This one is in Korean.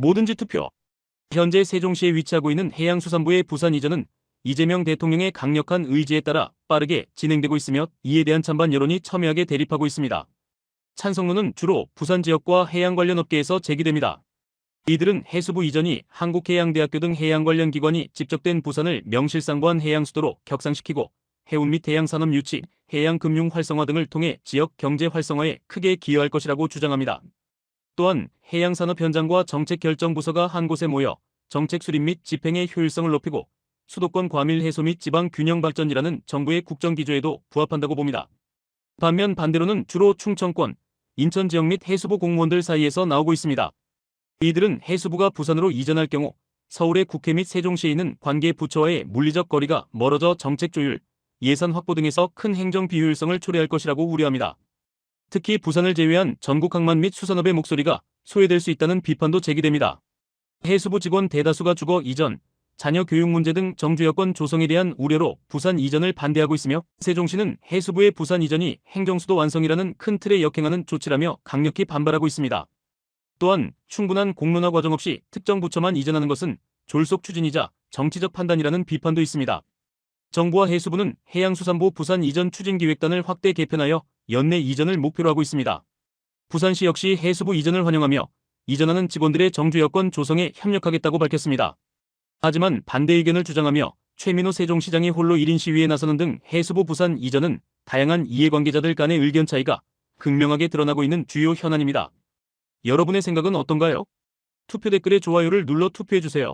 뭐든지 투표. 현재 세종시에 위치하고 있는 해양수산부의 부산 이전은 이재명 대통령의 강력한 의지에 따라 빠르게 진행되고 있으며 이에 대한 찬반 여론이 첨예하게 대립하고 있습니다. 찬성론은 주로 부산 지역과 해양 관련 업계에서 제기됩니다. 이들은 해수부 이전이 한국해양대학교 등 해양 관련 기관이 집적된 부산을 명실상부한 해양수도로 격상시키고 해운 및 해양산업 유치, 해양금융 활성화 등을 통해 지역 경제 활성화에 크게 기여할 것이라고 주장합니다. 또한 해양산업 현장과 정책결정부서가 한 곳에 모여 정책 수립 및 집행의 효율성을 높이고 수도권 과밀 해소 및 지방 균형 발전이라는 정부의 국정 기조에도 부합한다고 봅니다. 반면 반대로는 주로 충청권, 인천 지역 및 해수부 공무원들 사이에서 나오고 있습니다. 이들은 해수부가 부산으로 이전할 경우 서울의 국회 및 세종시에 있는 관계 부처와의 물리적 거리가 멀어져 정책 조율, 예산 확보 등에서 큰 행정 비효율성을 초래할 것이라고 우려합니다. 특히 부산을 제외한 전국 항만 및 수산업의 목소리가 소외될 수 있다는 비판도 제기됩니다. 해수부 직원 대다수가 주거 이전, 자녀 교육 문제 등 정주 여건 조성에 대한 우려로 부산 이전을 반대하고 있으며 세종시는 해수부의 부산 이전이 행정수도 완성이라는 큰 틀에 역행하는 조치라며 강력히 반발하고 있습니다. 또한 충분한 공론화 과정 없이 특정 부처만 이전하는 것은 졸속 추진이자 정치적 판단이라는 비판도 있습니다. 정부와 해수부는 해양수산부 부산 이전 추진기획단을 확대 개편하여 연내 이전을 목표로 하고 있습니다. 부산시 역시 해수부 이전을 환영하며 이전하는 직원들의 정주 여건 조성에 협력하겠다고 밝혔습니다. 하지만 반대 의견을 주장하며 최민호 세종시장이 홀로 1인 시위에 나서는 등 해수부 부산 이전은 다양한 이해관계자들 간의 의견 차이가 극명하게 드러나고 있는 주요 현안입니다. 여러분의 생각은 어떤가요? 투표 댓글에 좋아요를 눌러 투표해주세요.